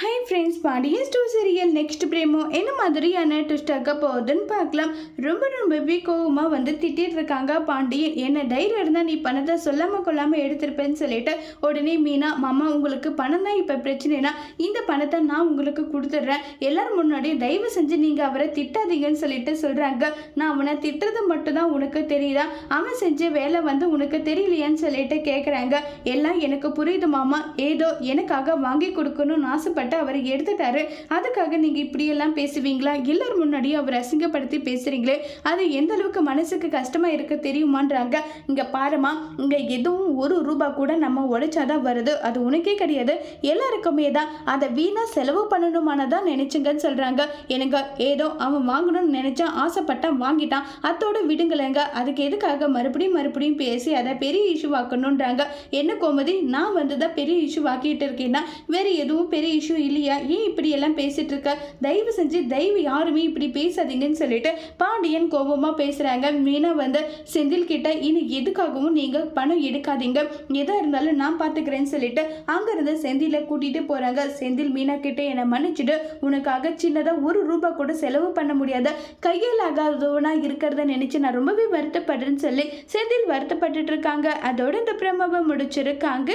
Hi friends Pandian store serial next promo என்ன மாதிரியான ட்விஸ்டாக போகுதுன்னு பார்க்கலாம். ரொம்ப ரொம்பவே கோவமாக வந்து திட்டிகிட்டு இருக்காங்க பாண்டியன் என்ன தைரியம் இருந்தால் நீ பணத்தை சொல்லாமல் கொள்ளாமல் எடுத்திருப்பேன்னு சொல்லிட்டு உடனே மீனா மாமா உங்களுக்கு பணம் தான் இப்போ பிரச்சனைனா இந்த பணத்தை நான் உங்களுக்கு கொடுத்துட்றேன். எல்லோரும் முன்னாடியும் தயவு செஞ்சு நீங்கள் அவரை திட்டாதீங்கன்னு சொல்லிட்டு சொல்கிறாங்க நான் அவனை திட்டுறது மட்டும்தான் உனக்கு தெரியுதா? அவன் செஞ்ச வேலை வந்து உனக்கு தெரியலையான்னு சொல்லிட்டு கேட்குறாங்க எல்லாம் எனக்கு புரியுது மாமா. ஏதோ எனக்காக வாங்கி கொடுக்கணும்னு ஆசைப்பட்டு அவர் எடுத்துட்டாரு. அதுக்காக நீங்கள் இப்படியெல்லாம் பேசுவீங்களா? எல்லார் முன்னாடியும் அவர் அசிங்கப்படுத்தி பேசுகிறீங்களே அது எந்த அளவுக்கு மனசுக்கு கஷ்டமாக இருக்க தெரியுமான்றாங்க. இங்கே பாருமா இங்கே எதுவும் ஒரு ரூபா கூட நம்ம உழைச்சாதான் வருது. அது உனக்கே கிடையாது. எல்லாருக்குமே தான். அதை வீணாக செலவு பண்ணணுமானதான் நினைச்சுங்கன்னு சொல்கிறாங்க எனக்கு ஏதோ அவன் வாங்கணும்னு நினச்சா ஆசைப்பட்டான் வாங்கிட்டான். அத்தோட விடுங்களேங்க. அதுக்கு எதுக்காக மறுபடியும் மறுபடியும் பேசி அதை பெரிய இஷ்யூ ஆக்கணுன்றாங்க என்ன கோமதி நான் வந்து தான் பெரிய இஷ்யூ ஆக்கிட்டு இருக்கேன்னா வேறு எதுவும் பெரிய இஷ்யூ இல்லையா? ஏன் இப்படி எல்லாம் பேசிட்டு இருக்க தயவு செஞ்சு தயவு யாருமே இப்படி பேசாதீங்கன்னு சொல்லிட்டு பாண்டியன் கோபமாக பேசுகிறாங்க மீனா வந்து செந்தில் கிட்ட இனி எதுக்காகவும் நீங்கள் பணம் எடுக்காதீங்க. எதாக இருந்தாலும் நான் பார்த்துக்கிறேன்னு சொல்லிட்டு அங்கேருந்து செந்தில கூட்டிகிட்டு போகிறாங்க செந்தில் மீனா கிட்ட என்னை மன்னிச்சுட்டு உனக்காக சின்னதாக ஒரு ரூபா கூட செலவு பண்ண முடியாத. கையில் ஆகாதவனா இருக்கிறத நினச்சி நான் ரொம்பவே வருத்தப்படுறேன்னு சொல்லி செந்தில் வருத்தப்பட்டுட்டு இருக்காங்க. அதோட இந்த பிரமவை முடிச்சிருக்காங்க.